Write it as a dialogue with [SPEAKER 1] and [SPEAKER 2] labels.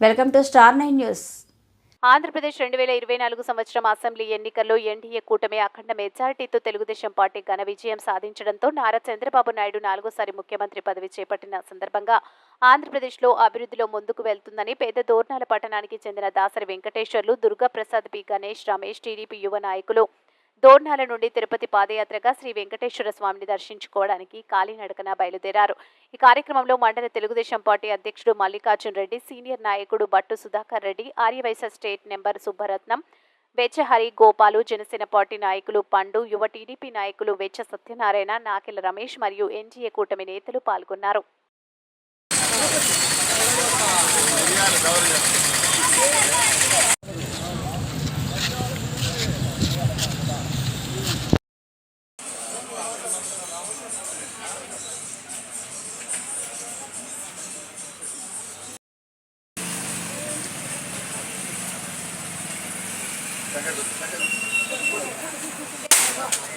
[SPEAKER 1] Welcome to star nine news.
[SPEAKER 2] Andhra Pradesh రెండు వేల ఇరవై నాలుగు సంవత్సరం అసెంబ్లీ ఎన్నికల్లో ఎన్డీఏ కూటమి అఖండ మెజారిటీతో తెలుగుదేశం పార్టీ ఘన విజయం సాధించడంతో నారా చంద్రబాబు నాయుడు నాలుగోసారి ముఖ్యమంత్రి పదవి చేపట్టిన సందర్భంగా ఆంధ్రప్రదేశ్లో అభివృద్ధిలో ముందుకు వెళ్తుందని పేద దోర్నాల పట్టణానికి చెందిన దాసరి వెంకటేశ్వర్లు దుర్గాప్రసాద్ పి. గణేష్ రమేష్ టీడీపీ యువ నాయకులు దోర్నాల నుండి తిరుపతి పాదయాత్రగా శ్రీ వెంకటేశ్వర స్వామిని దర్శించుకోవడానికి కాలినడకన బయలుదేరారు. ఈ కార్యక్రమంలో మండల తెలుగుదేశం పార్టీ అధ్యక్షుడు మల్లికార్జున్ రెడ్డి సీనియర్ నాయకుడు Battu Sudhakar Reddy Aryavysya state number Subbaratnam Vechahari Gopalu Janasena party నాయకులు పండు యువ టీడీపీ నాయకులు వెచ్చ సత్యనారాయణ నాకెల రమేష్ మరియు ఎన్డీఏ కూటమి నేతలు పాల్గొన్నారు. দেখা যাচ্ছে দেখা যাচ্ছে